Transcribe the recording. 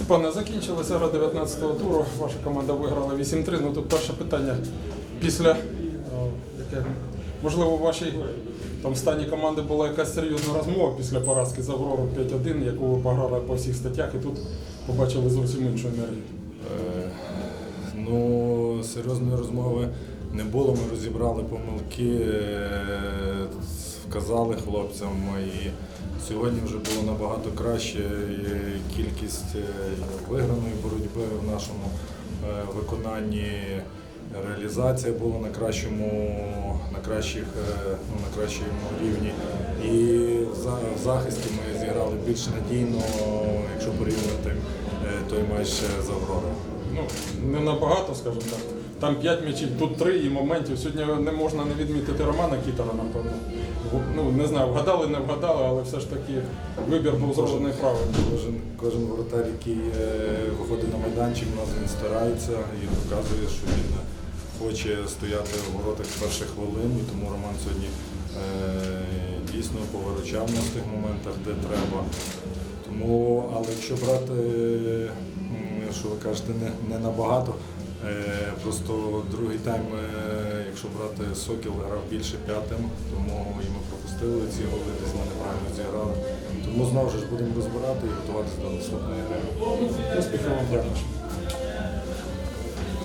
Степане, закінчилася гра 19-го туру. Ваша команда виграла 8-3. Ну тут перше питання. Після, яке, можливо, у вашій там стані команди була якась серйозна розмова після поразки з Аврору 5-1, яку ви пограли по всіх статтях, і тут побачили зовсім іншу енергію. Е, Ну, серйозної розмови не було. Ми розібрали помилки, вказали хлопцям. І сьогодні вже було набагато краще. Кількість е, виграної боротьби в нашому е, виконанні. Реалізація була на кращому, на кращих, е, ну, на кращому рівні. І в захисті ми зіграли більш надійно, якщо порівняти е, той матч з Авророю. Ну, не набагато, скажімо так. Там 5 м'ячів, тут 3 і моментів. Сьогодні не можна не відмітити Романа Кітара, напевно. Ну, не знаю, вгадали, не вгадали, але все ж таки вибір був зроблений правильно. Кожен, кожен воротар, який е, виходить на майданчик, у нас він старається і доказує, що він хоче стояти в воротах з перших хвилин. І тому Роман сьогодні е, дійсно повиручав нас в тих моментах, де треба. Тому, але якщо брати, ви кажете, не, не набагато. Е, Просто другий тайм, е, якщо брати Сокіл, грав більше п'ятим, тому і ми пропустили ці голи, десь ми неправильно зіграли. Тому знову ж будемо розбирати і готуватися до наступної гри. Успіхів вам також.